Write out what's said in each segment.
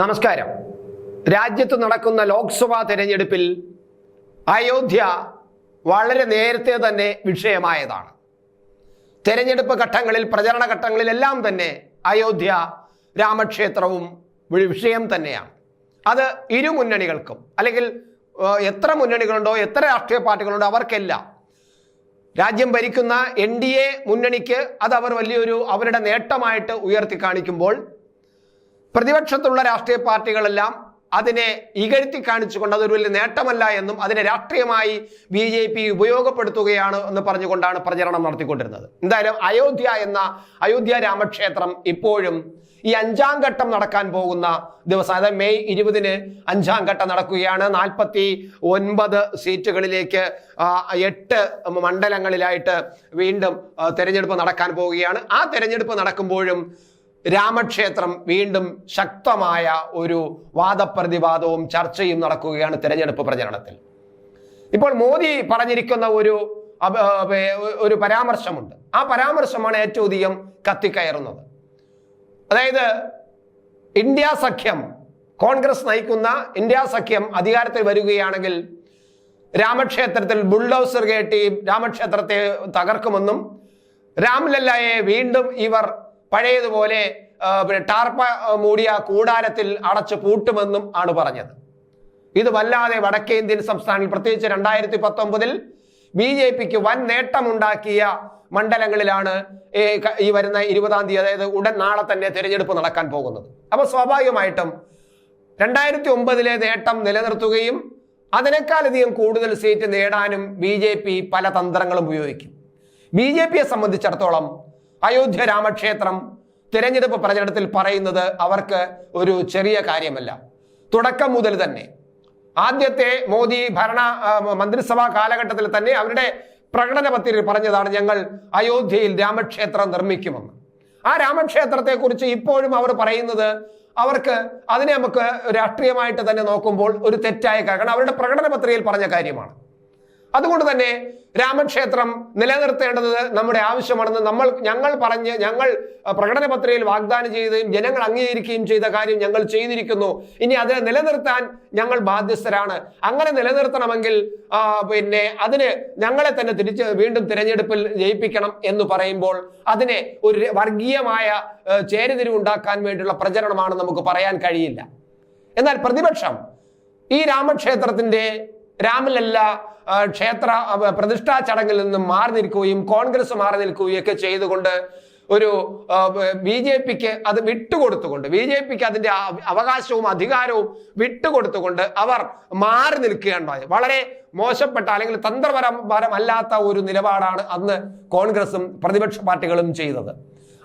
നമസ്കാരം. രാജ്യത്ത് നടക്കുന്ന ലോക്സഭാ തെരഞ്ഞെടുപ്പിൽ അയോധ്യ വളരെ നേരത്തെ തന്നെ വിഷയമായതാണ്. തെരഞ്ഞെടുപ്പ് ഘട്ടങ്ങളിൽ പ്രചരണ ഘട്ടങ്ങളിലെല്ലാം തന്നെ അയോധ്യ രാമക്ഷേത്രവും വിഷയം തന്നെയാണ്. അത് ഇരു മുന്നണികൾക്കും അല്ലെങ്കിൽ എത്ര മുന്നണികളുണ്ടോ എത്ര രാഷ്ട്രീയ പാർട്ടികളുണ്ടോ അവർക്കെല്ലാം. രാജ്യം ഭരിക്കുന്ന എൻ ഡി എ മുന്നണിക്ക് അത് അവർ വലിയൊരു അവരുടെ നേട്ടമായിട്ട് ഉയർത്തി കാണിക്കുമ്പോൾ പ്രതിപക്ഷത്തുള്ള രാഷ്ട്രീയ പാർട്ടികളെല്ലാം അതിനെ ഇകഴ്ത്തി കാണിച്ചുകൊണ്ട് അതൊരു വലിയ നേട്ടമല്ല എന്നും അതിനെ രാഷ്ട്രീയമായി ബി ജെ പി ഉപയോഗപ്പെടുത്തുകയാണ് എന്ന് പറഞ്ഞുകൊണ്ടാണ് പ്രചരണം നടത്തിക്കൊണ്ടിരുന്നത്. എന്തായാലും അയോധ്യ എന്ന അയോധ്യ രാമക്ഷേത്രം ഇപ്പോഴും ഈ അഞ്ചാം ഘട്ടം നടക്കാൻ പോകുന്ന ദിവസം അതായത് മെയ് ഇരുപതിന് അഞ്ചാം ഘട്ടം നടക്കുകയാണ്. നാൽപ്പത്തി ഒൻപത് സീറ്റുകളിലേക്ക് എട്ട് മണ്ഡലങ്ങളിലായിട്ട് വീണ്ടും തെരഞ്ഞെടുപ്പ് നടക്കാൻ പോവുകയാണ് ആ തെരഞ്ഞെടുപ്പ് നടക്കുമ്പോഴും രാമക്ഷേത്രം വീണ്ടും ശക്തമായ ഒരു വാദപ്രതിവാദവും ചർച്ചയും നടക്കുകയാണ് തെരഞ്ഞെടുപ്പ് പ്രചരണത്തിൽ. ഇപ്പോൾ മോദി പറഞ്ഞിരിക്കുന്ന ഒരു ഒരു പരാമർശമുണ്ട്. ആ പരാമർശമാണ് ഏറ്റവും അധികം കത്തിക്കയറുന്നത്. അതായത് ഇന്ത്യ സഖ്യം കോൺഗ്രസ് നയിക്കുന്ന ഇന്ത്യ സഖ്യം അധികാരത്തിൽ വരികയാണെങ്കിൽ രാമക്ഷേത്രത്തിൽ ബുൾഡോസർ കയറ്റി രാമക്ഷേത്രത്തെ തകർക്കുമെന്നും രാംലല്ലയെ വീണ്ടും ഇവർ പഴയതുപോലെ ടാർപ്പ മൂടിയ കൂടാരത്തിൽ അടച്ചു പൂട്ടുമെന്നും ആണ് പറഞ്ഞത്. ഇത് വല്ലാതെ വടക്കേ ഇന്ത്യൻ സംസ്ഥാനങ്ങളിൽ പ്രത്യേകിച്ച് രണ്ടായിരത്തി പത്തൊമ്പതിൽ ബി ജെ പിക്ക് വൻ നേട്ടമുണ്ടാക്കിയ മണ്ഡലങ്ങളിലാണ് ഈ വരുന്ന ഇരുപതാം തീയതി അതായത് ഉടൻ നാളെ തന്നെ തിരഞ്ഞെടുപ്പ് നടക്കാൻ പോകുന്നത്. അപ്പൊ സ്വാഭാവികമായിട്ടും രണ്ടായിരത്തി ഒമ്പതിലെ നേട്ടം നിലനിർത്തുകയും അതിനേക്കാളധികം കൂടുതൽ സീറ്റ് നേടാനും ബി ജെ പി പല തന്ത്രങ്ങളും ഉപയോഗിക്കും. ബി ജെ പിയെ സംബന്ധിച്ചിടത്തോളം അയോധ്യ രാമക്ഷേത്രം തിരഞ്ഞെടുപ്പ് പ്രചരണത്തിൽ പറയുന്നത് അവർക്ക് ഒരു ചെറിയ കാര്യമല്ല. തുടക്കം മുതൽ തന്നെ ആദ്യത്തെ മോദി ഭരണ മന്ത്രിസഭാ കാലഘട്ടത്തിൽ തന്നെ അവരുടെ പ്രകടന പത്രികയിൽ പറഞ്ഞതാണ് ഞങ്ങൾ അയോധ്യയിൽ രാമക്ഷേത്രം നിർമ്മിക്കുമെന്ന്. ആ രാമക്ഷേത്രത്തെക്കുറിച്ച് ഇപ്പോഴും അവർ പറയുന്നത് അവർക്ക് അതിനെ നമുക്ക് രാഷ്ട്രീയമായിട്ട് തന്നെ നോക്കുമ്പോൾ ഒരു തെറ്റായ കാരണം അവരുടെ പ്രകടന പത്രികയിൽ പറഞ്ഞ കാര്യമാണ്. അതുകൊണ്ട് തന്നെ രാമക്ഷേത്രം നിലനിർത്തേണ്ടത് നമ്മുടെ ആവശ്യമാണെന്ന് നമ്മൾ ഞങ്ങൾ പറഞ്ഞ് ഞങ്ങൾ പ്രകടന പത്രികയിൽ വാഗ്ദാനം ചെയ്യുകയും ജനങ്ങൾ അംഗീകരിക്കുകയും ചെയ്ത കാര്യം ഞങ്ങൾ ചെയ്തിരിക്കുന്നു. ഇനി അത് നിലനിർത്താൻ ഞങ്ങൾ ബാധ്യസ്ഥരാണ്. അങ്ങനെ നിലനിർത്തണമെങ്കിൽ പിന്നെ അതിന് ഞങ്ങളെ തന്നെ തിരിച്ച് വീണ്ടും തിരഞ്ഞെടുപ്പിൽ ജയിപ്പിക്കണം എന്ന് പറയുമ്പോൾ അതിനെ ഒരു വർഗീയമായ ചേരുതിരിവുണ്ടാക്കാൻ വേണ്ടിയുള്ള പ്രചരണമാണ് നമുക്ക് പറയാൻ കഴിയില്ല. എന്നാൽ പ്രതിപക്ഷം ഈ രാമക്ഷേത്രത്തിന്റെ രാമലല്ല ക്ഷേത്ര പ്രതിഷ്ഠാ ചടങ്ങിൽ നിന്നും മാറി നിൽക്കുകയും കോൺഗ്രസ് മാറി നിൽക്കുകയും ഒക്കെ ചെയ്തുകൊണ്ട് ഒരു ബി ജെ പിക്ക് അത് വിട്ടുകൊടുത്തുകൊണ്ട് ബി ജെ പിക്ക് അതിന്റെ അവകാശവും അധികാരവും വിട്ടുകൊടുത്തുകൊണ്ട് അവർ മാറി നിൽക്കുകയാണ് വളരെ മോശപ്പെട്ട അല്ലെങ്കിൽ തന്ത്രപരമല്ലാത്ത ഒരു നിലപാടാണ് അന്ന് കോൺഗ്രസും പ്രതിപക്ഷ പാർട്ടികളും ചെയ്തത്.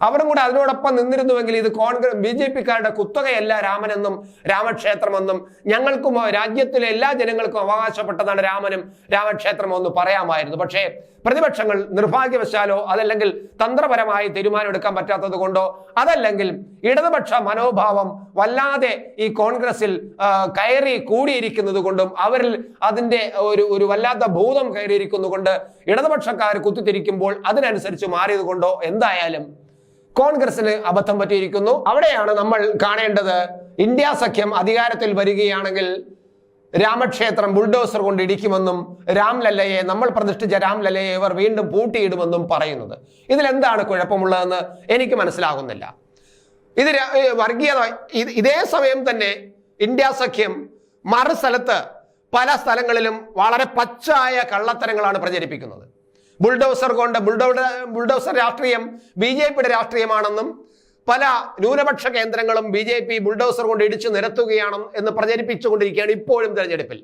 അവരും കൂടെ അതിനോടൊപ്പം നിന്നിരുന്നുവെങ്കിൽ ഇത് കോൺഗ്രസ് ബി ജെ പിക്കാരുടെ കുത്തകയല്ല രാമനെന്നും രാമക്ഷേത്രമെന്നും ഞങ്ങൾക്കും രാജ്യത്തിലെ എല്ലാ ജനങ്ങൾക്കും അവകാശപ്പെട്ടതാണ് രാമനും രാമക്ഷേത്രമോ എന്ന് പറയാമായിരുന്നു. പക്ഷേ പ്രതിപക്ഷങ്ങൾ നിർഭാഗ്യവശാലോ അതല്ലെങ്കിൽ തന്ത്രപരമായി തീരുമാനമെടുക്കാൻ പറ്റാത്തത് കൊണ്ടോ അതല്ലെങ്കിൽ ഇടതുപക്ഷ മനോഭാവം വല്ലാതെ ഈ കോൺഗ്രസിൽ കയറി കൂടിയിരിക്കുന്നത് കൊണ്ടും അവരിൽ അതിന്റെ ഒരു ഒരു വല്ലാത്ത ഭൂതം കയറിയിരിക്കുന്നത് കൊണ്ട് ഇടതുപക്ഷക്കാർ കുത്തിത്തിരിക്കുമ്പോൾ അതിനനുസരിച്ച് മാറിയത് കൊണ്ടോ എന്തായാലും കോൺഗ്രസിന് അബദ്ധം പറ്റിയിരിക്കുന്നു. അവിടെയാണ് നമ്മൾ കാണേണ്ടത്. ഇന്ത്യ സഖ്യം അധികാരത്തിൽ വരികയാണെങ്കിൽ രാമക്ഷേത്രം ബുൾഡോസർ കൊണ്ട് ഇടിക്കുമെന്നും രാംലല്ലയെ നമ്മൾ പ്രതിഷ്ഠിച്ച രാംലല്ലയെ ഇവർ വീണ്ടും പൂട്ടിയിടുമെന്നും പറയുന്നത്. ഇതിലെന്താണ് കുഴപ്പമുള്ളതെന്ന് എനിക്ക് മനസ്സിലാകുന്നില്ല. ഇത് വർഗീയത ഇതേ സമയം തന്നെ ഇന്ത്യ സഖ്യം മറു സ്ഥലത്ത് പല സ്ഥലങ്ങളിലും വളരെ പച്ചായ കള്ളത്തരങ്ങളാണ് പ്രചരിപ്പിക്കുന്നത്. ബുൾഡോസർ കൊണ്ട് ബുൾഡോസർ ബുൾഡോസർ രാഷ്ട്രീയം ബി ജെ പിയുടെ രാഷ്ട്രീയമാണെന്നും പല ന്യൂനപക്ഷ കേന്ദ്രങ്ങളും ബി ജെ പി ബുൾഡോസർ കൊണ്ട് ഇടിച്ചു നിരത്തുകയാണ് എന്ന് പ്രചരിപ്പിച്ചുകൊണ്ടിരിക്കുകയാണ് ഇപ്പോഴും തെരഞ്ഞെടുപ്പിൽ.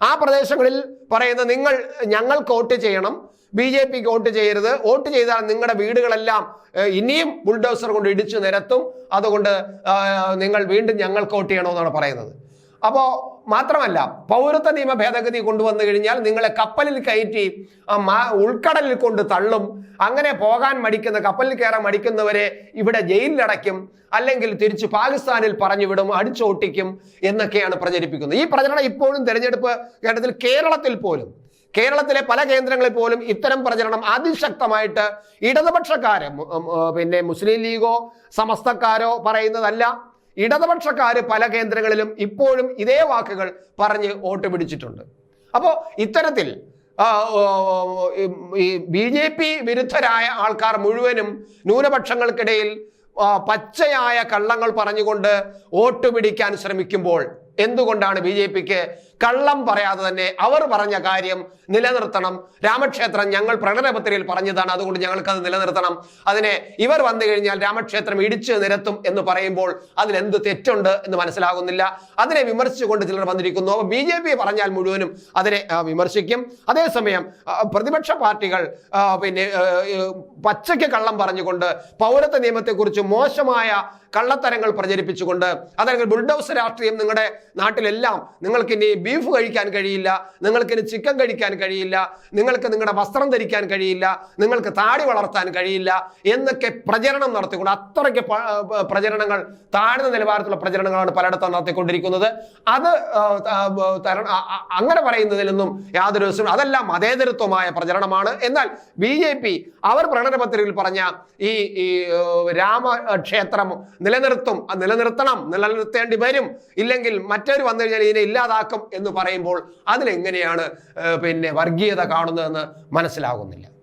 ആ പ്രദേശങ്ങളിൽ പറയുന്ന നിങ്ങൾ ഞങ്ങൾക്ക് വോട്ട് ചെയ്യണം ബി ജെ പിക്ക് വോട്ട് ചെയ്യരുത് വോട്ട് ചെയ്താൽ നിങ്ങളുടെ വീടുകളെല്ലാം ഇനിയും ബുൾഡോസർ കൊണ്ട് ഇടിച്ചു നിരത്തും അതുകൊണ്ട് നിങ്ങൾ വീണ്ടും ഞങ്ങൾക്ക് വോട്ട് ചെയ്യണമെന്നാണ് പറയുന്നത്. അപ്പോ മാത്രമല്ല പൗരത്വ നിയമ ഭേദഗതി കൊണ്ടുവന്നു കഴിഞ്ഞാൽ നിങ്ങളെ കപ്പലിൽ കയറ്റി ഉൾക്കടലിൽ കൊണ്ട് തള്ളും. അങ്ങനെ പോകാൻ മടിക്കുന്ന കപ്പലിൽ കയറാൻ മടിക്കുന്നവരെ ഇവിടെ ജയിലിലടയ്ക്കും. അല്ലെങ്കിൽ തിരിച്ച് പാകിസ്ഥാനിൽ പറഞ്ഞു വിടും അടിച്ചോട്ടിക്കും എന്നൊക്കെയാണ് പ്രചരിപ്പിക്കുന്നത്. ഈ പ്രചരണം ഇപ്പോഴും തെരഞ്ഞെടുപ്പ് കേരളത്തിൽ കേരളത്തിൽ പോലും കേരളത്തിലെ പല കേന്ദ്രങ്ങളിൽ പോലും ഇത്തരം പ്രചരണം അതിശക്തമായിട്ട് ഇടതുപക്ഷക്കാരെ പിന്നെ മുസ്ലിം ലീഗോ സമസ്തക്കാരോ പറയുന്നതല്ല. ഇടതുപക്ഷക്കാർ പല കേന്ദ്രങ്ങളിലും ഇപ്പോഴും ഇതേ വാക്കുകൾ പറഞ്ഞ് വോട്ട് പിടിച്ചിട്ടുണ്ട്. അപ്പോൾ ഇത്തരത്തിൽ ഈ ബി ജെ പി വിരുദ്ധരായ ആൾക്കാർ മുഴുവനും ന്യൂനപക്ഷങ്ങൾക്കിടയിൽ പച്ചയായ കള്ളങ്ങൾ പറഞ്ഞുകൊണ്ട് വോട്ട് പിടിക്കാൻ ശ്രമിക്കുമ്പോൾ എന്തുകൊണ്ടാണ് ബി ജെ പിക്ക് കള്ളം പറയാതെ തന്നെ അവർ പറഞ്ഞ കാര്യം നിലനിർത്തണം. രാമക്ഷേത്രം ഞങ്ങൾ പ്രകടനപത്രികയിൽ പറഞ്ഞതാണ്. അതുകൊണ്ട് ഞങ്ങൾക്കത് നിലനിർത്തണം. അതിനെ ഇവർ വന്നു കഴിഞ്ഞാൽ രാമക്ഷേത്രം ഇടിച്ചു നിരത്തും എന്ന് പറയുമ്പോൾ അതിൽ എന്ത് തെറ്റുണ്ട് എന്ന് മനസ്സിലാകുന്നില്ല. അതിനെ വിമർശിച്ചുകൊണ്ട് ചിലർ വന്നിരിക്കുന്നു. അപ്പോൾ ബി ജെ പി പറഞ്ഞാൽ മുഴുവനും അതിനെ വിമർശിക്കും. അതേസമയം പ്രതിപക്ഷ പാർട്ടികൾ പിന്നെ പച്ചയ്ക്ക് കള്ളം പറഞ്ഞുകൊണ്ട് പൗരത്വ നിയമത്തെക്കുറിച്ച് മോശമായ കള്ളത്തരങ്ങൾ പ്രചരിപ്പിച്ചുകൊണ്ട് അതല്ലെങ്കിൽ ബുൾഡൌസ് രാഷ്ട്രീയം നിങ്ങളുടെ നാട്ടിലെല്ലാം നിങ്ങൾക്ക് ഇനി ബീഫ് കഴിക്കാൻ കഴിയില്ല നിങ്ങൾക്ക് ചിക്കൻ കഴിക്കാൻ കഴിയില്ല നിങ്ങൾക്ക് നിങ്ങളുടെ വസ്ത്രം ധരിക്കാൻ കഴിയില്ല നിങ്ങൾക്ക് താടി വളർത്താൻ കഴിയില്ല എന്നൊക്കെ പ്രചരണം നടത്തിക്കൊണ്ട് അത്രയ്ക്ക് പ്രചരണങ്ങൾ താഴ്ന്ന നിലവാരത്തിലുള്ള പ്രചരണങ്ങളാണ് പലയിടത്തും നടത്തിക്കൊണ്ടിരിക്കുന്നത്. അത് അങ്ങനെ പറയുന്നതിലൊന്നും യാതൊരു അതെല്ലാം മതേതരത്വമായ പ്രചരണമാണ്. എന്നാൽ ബി ജെ പി അവർ പ്രകടനപത്രികയിൽ പറഞ്ഞ ഈ രാമക്ഷേത്രം നിലനിർത്തും നിലനിർത്തണം നിലനിർത്തേണ്ടി വരും. ഇല്ലെങ്കിൽ മറ്റൊരു വന്നു കഴിഞ്ഞാൽ ഇതിനെ ഇല്ലാതാക്കും എന്ന് പറയുമ്പോൾ അതിലെങ്ങനെയാണ് പിന്നെ വർഗീയത കാണുന്നതെന്ന് മനസ്സിലാകുന്നില്ല.